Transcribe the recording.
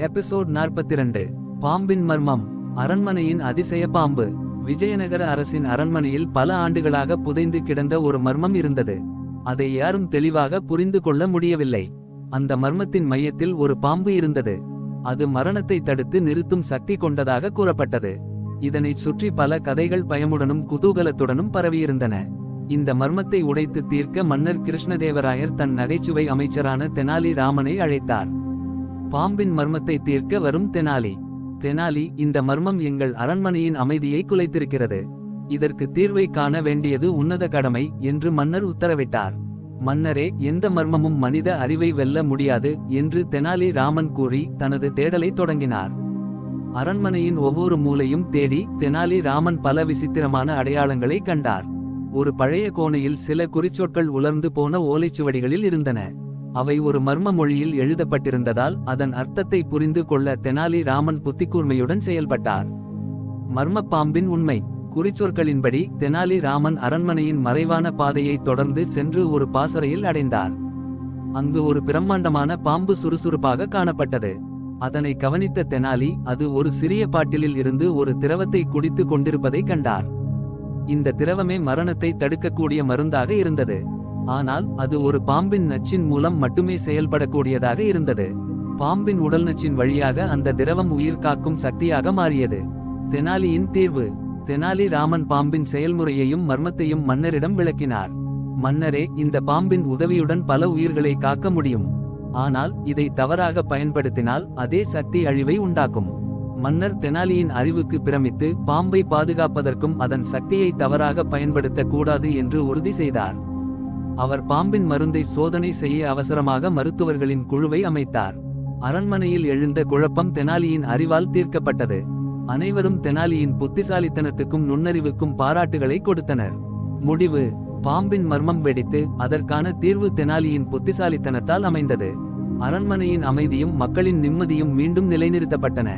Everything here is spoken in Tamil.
எபிசோட் 42 பாம்பின் மர்மம். அரண்மனையின் அதிசய பாம்பு. விஜயநகர அரசின் அரண்மனையில் பல ஆண்டுகளாக புதைந்து கிடந்த ஒரு மர்மம் இருந்தது. அதை யாரும் தெளிவாக புரிந்து கொள்ள முடியவில்லை. அந்த மர்மத்தின் மையத்தில் ஒரு பாம்பு இருந்தது. அது மரணத்தை தடுத்து நிறுத்தும் சக்தி கொண்டதாக கூறப்பட்டது. இதனைச் சுற்றி பல கதைகள் பயமுடனும் குதூகலத்துடனும் பரவியிருந்தன. இந்த மர்மத்தை உடைத்து தீர்க்க மன்னர் கிருஷ்ணதேவராயர் தன் நகைச்சுவை அமைச்சரான தெனாலி ராமனை அழைத்தார். பாம்பின் மர்மத்தை தீர்க்க வரும் தெனாலி. தெனாலி இந்த மர்மம் எங்கள் அரண்மனையின் அமைதியை குலைத்திருக்கிறது. இதற்கு தீர்வை காண வேண்டியது உன்னத கடமை என்று மன்னர் உத்தரவிட்டார். மன்னரே எந்த மர்மமும் மனித அறிவை வெல்ல முடியாது என்று தெனாலி ராமன் கூறி தனது தேடலை தொடங்கினார். அரண்மனையின் ஒவ்வொரு மூலையும் தேடி தெனாலி ராமன் பல விசித்திரமான அடையாளங்களை கண்டார். ஒரு பழைய கோணையில் சில குறிச்சொற்கள் உலர்ந்து போன ஓலைச்சுவடிகளில் இருந்தன. அவை ஒரு மர்ம மொழியில் எழுதப்பட்டிருந்ததால் அதன் அர்த்தத்தை புரிந்து கொள்ள தெனாலி ராமன் புத்திக்கூர்மையுடன் செயல்பட்டார். மர்ம பாம்பின் உண்மை குறிச்சொற்களின்படி தெனாலி ராமன் அரண்மனையின் மறைவான பாதையை தொடர்ந்து சென்று ஒரு பாசறையில் அடைந்தார். அங்கு ஒரு பிரம்மாண்டமான பாம்பு சுறுசுறுப்பாக காணப்பட்டது. அதனை கவனித்த தெனாலி அது ஒரு சிறிய பாட்டிலில் இருந்து ஒரு திரவத்தை குடித்து கொண்டிருப்பதை கண்டார். இந்த திரவமே மரணத்தை தடுக்கக்கூடிய மருந்தாக இருந்தது. ஆனால் அது ஒரு பாம்பின் நச்சின் மூலம் மட்டுமே செயல்படக்கூடியதாக இருந்தது. பாம்பின் உடல் நச்சின் வழியாக அந்த திரவம் உயிர் காக்கும் சக்தியாக மாறியது. தெனாலியின் தீர்வு. தெனாலி ராமன் பாம்பின் செயல்முறையையும் மர்மத்தையும் மன்னரிடம் விளக்கினார். மன்னரே இந்த பாம்பின் உதவியுடன் பல உயிர்களை காக்க முடியும். ஆனால் இதை தவறாக பயன்படுத்தினால் அதே சக்தி அழிவை உண்டாக்கும். மன்னர் தெனாலியின் அறிவுக்கு பிரமித்து பாம்பை பாதுகாப்பதற்கும் அதன் சக்தியை தவறாக பயன்படுத்தக்கூடாது என்று உறுதி செய்தார். அவர் பாம்பின் மருந்தை சோதனை செய்ய அவசரமாக மருத்துவர்களின் குழுவை அமைத்தார். அரண்மனையில் எழுந்த குழப்பம் தெனாலியின் அறிவால் தீர்க்கப்பட்டது. அனைவரும் தெனாலியின் புத்திசாலித்தனத்துக்கும் நுண்ணறிவுக்கும் பாராட்டுகளை கொடுத்தனர். முடிவு பாம்பின் மர்மம் வெடித்து அதற்கான தீர்வு தெனாலியின் புத்திசாலித்தனத்தால் அமைந்தது. அரண்மனையின் அமைதியும் மக்களின் நிம்மதியும் மீண்டும் நிலைநிறுத்தப்பட்டன.